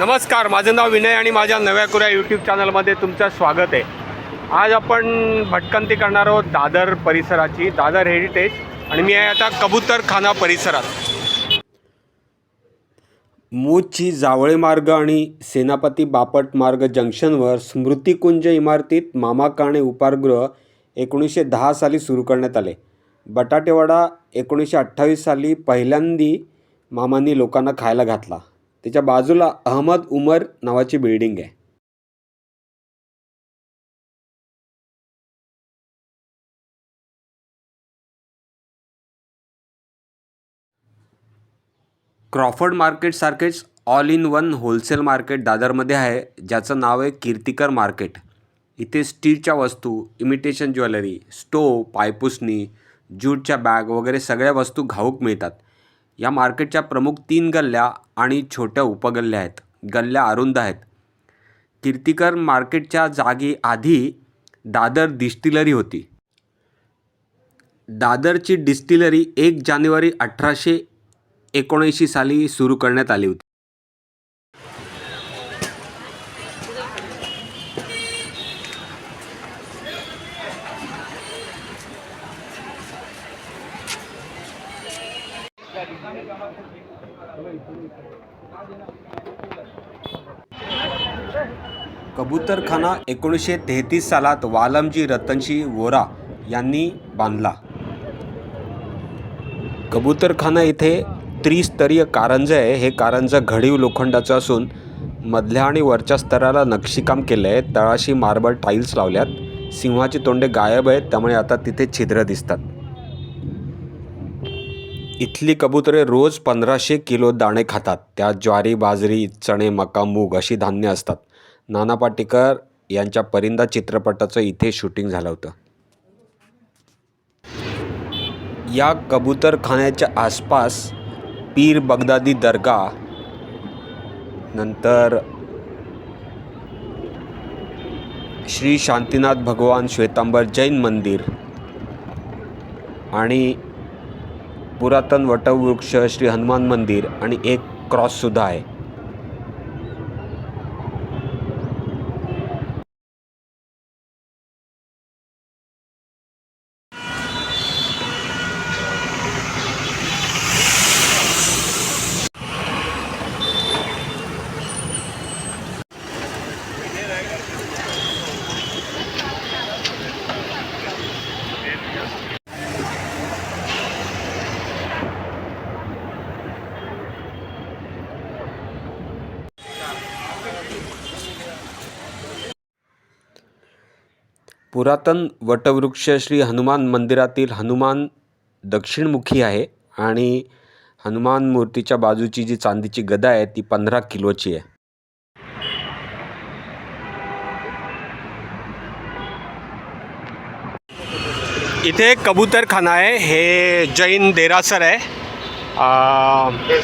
नमस्कार माझं नाव विनय आणि माझ्या नव्या कुऱ्या यूट्यूब चॅनलमध्ये तुमचं स्वागत आहे. आज आपण भटकंती करणार आहोत दादर परिसराची दादर हेरिटेज आणि मी आहे आता कबूतरखाना परिसरात. मूची जावळे मार्ग आणि सेनापती बापट मार्ग जंक्शनवर स्मृतिकुंज इमारतीत मामा काणे उपारगृह एकोणीसशे दहा साली सुरू करण्यात आले. बटाटेवाडा एकोणीसशे अठ्ठावीस साली पहिल्यांदी मामांनी लोकांना खायला घातला. त्याच्या बाजूला अहमद उमर नावाची बिल्डिंग आहे. Crawford मार्केटसारखेच all in one wholesale market दादरमध्ये आहे ज्याचं नाव आहे कीर्तिकर मार्केट. इथे स्टीलच्या वस्तू इमिटेशन ज्वेलरी स्टोव पायपुसणी ज्यूटच्या बॅग वगैरे सगळ्या वस्तू घाऊक मिळतात. या मार्केटच्या प्रमुख तीन गल्ल्या आणि छोट्या उपगल्ल्या आहेत. गल्ल्या अरुंद आहेत. कीर्तिकर मार्केटच्या जागी आधी दादर डिस्टिलरी होती. दादरची डिस्टिलरी एक जानेवारी अठराशे एकोणऐंशी साली सुरू करण्यात आली होती. कबूतरखाना एकोणीसशे तेहतीस सालात वालमजी रतनशी वोरा यांनी बांधला. कबूतरखाना इथे त्रिस्तरीय कारंजे आहे. हे कारंजं घडीव लोखंडाचं असून मधल्या आणि वरच्या स्तराला नक्षीकाम केलं आहे तळाशी मार्बल टाईल्स लावल्यात. सिंहाची तोंडे गायब आहेत. त्यामुळे आता तिथे छिद्र दिसतात. इथली कबुतरे रोज पंधराशे किलो दाणे खातात. त्यात ज्वारी बाजरी चणे मका मूग अशी धान्य असतात. नाना पाटेकर यांच्या परिंदा चित्रपटाचं इथे शूटिंग झालं होतं. या कबूतरखान्याच्या आसपास पीर बगदादी दर्गा नंतर श्री शांतीनाथ भगवान श्वेतांबर जैन मंदिर आणि पुरातन वटवृक्ष श्री हनुमान मंदिर आणि एक क्रॉससुद्धा आहे. पुरातन वटवृक्ष श्री हनुमान मंदिरातील हनुमान दक्षिणमुखी आहे आणि हनुमान मूर्तीच्या बाजूची जी चांदीची गदा आहे ती पंधरा किलोची आहे. इथे कबूतरखाना आहे हे जैन देरासर आहे.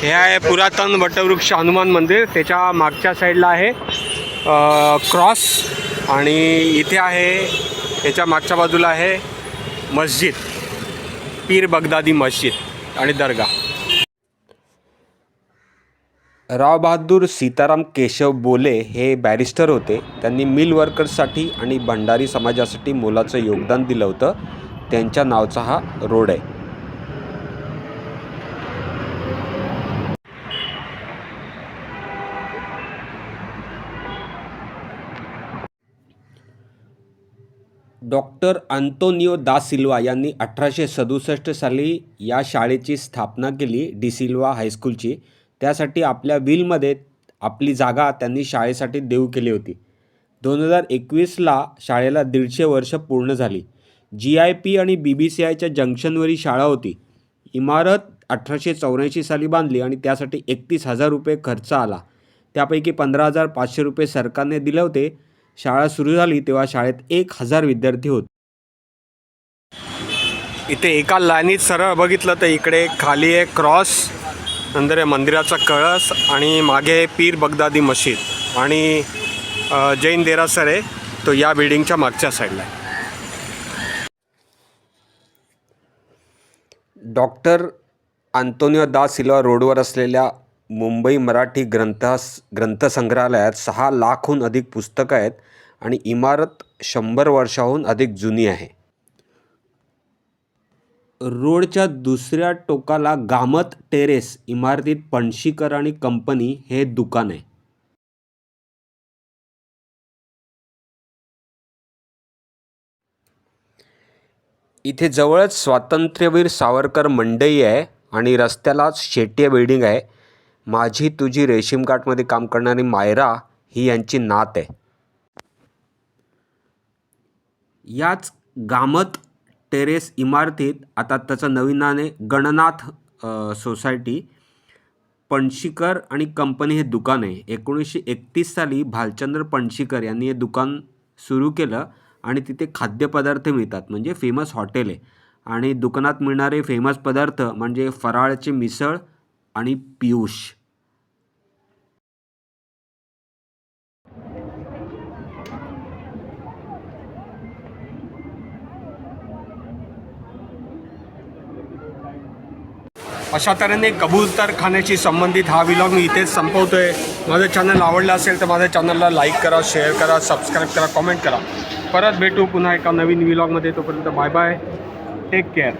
हे आहे पुरातन वटवृक्ष हनुमान मंदिर त्याच्या मागच्या साईडला आहे क्रॉस. आणि इथे आहे त्याच्या मागच्या बाजूला आहे मस्जिद पीर बगदादी मस्जिद आणि दर्गा राव बहादूर सीताराम केशव बोले हे बॅरिस्टर होते. त्यांनी मिल वर्कर्ससाठी आणि भंडारी समाजासाठी मोलाचं योगदान दिलं होतं. त्यांच्या नावचा हा रोड आहे. डॉक्टर अंतोनियो दा सिल्वा यांनी अठराशे सदुसष्ट साली या शाळेची स्थापना केली डी सिल्वा हायस्कूलची त्यासाठी आपल्या विलमध्ये आपली जागा त्यांनी शाळेसाठी देऊ केली होती. दोन हजार एकवीसला शाळेला दीडशे वर्ष पूर्ण झाली. जी आय पी आणि बी बी सी आयच्या जंक्शनवरील शाळा होती. इमारत अठराशे चौऱ्याऐंशी साली बांधली आणि त्यासाठी एकतीस हजार रुपये खर्च आला. त्यापैकी पंधरा हजार पाचशे रुपये सरकारने दिले होते. शाळा सुरू झाली तेव्हा शाळेत एक हजार विद्यार्थी होते. इथे एका लाईनीत सरळ बघितलं तर इकडे खाली आहे क्रॉस नंतर आहे मंदिराचा कळस आणि मागे आहे पीर बगदादी मशीद आणि जैन देरासर आहे तो या बिल्डिंगच्या मागच्या साईडला आहे. डॉक्टर आंतोनियो दा सिल्वा रोडवर असलेल्या मुंबई मराठी ग्रंथास ग्रंथसंग्रहालयात सहा लाखहून अधिक पुस्तकं आहेत आणि इमारत शंभर वर्षाहून अधिक जुनी आहे. रोडच्या दुसऱ्या टोकाला गामत टेरेस इमारतीत पणशीकर आणि कंपनी हे दुकान आहे. इथे जवळच स्वातंत्र्यवीर सावरकर मंडई आहे आणि रस्त्यालाच शेटिया बिल्डिंग आहे. माझी तुझी रेशीम घाटमध्ये काम करणारी मायरा ही यांची नात आहे. याच गामत टेरेस इमारतीत आता त्याचं नवीन गणनाथ सोसायटी पणशीकर आणि कंपनी हे दुकान आहे. एकोणीसशे एकतीस साली भालचंद्र पणशीकर यांनी हे दुकान सुरू केलं आणि तिथे खाद्यपदार्थ मिळतात म्हणजे फेमस हॉटेल आहे. आणि दुकानात मिळणारे फेमस पदार्थ म्हणजे फराळाची मिसळ आणि पियुष. अशा तऱ्हेने कबूतर खाण्याशी संबंधित हा विलॉग मी इथेच संपवतो आहे माझं चॅनल आवडलं असेल तर माझ्या चॅनलला लाईक करा शेअर करा सबस्क्राईब करा कॉमेंट करा. परत भेटू पुन्हा एका नवीन विलॉगमध्ये तोपर्यंत बाय बाय टेक केअर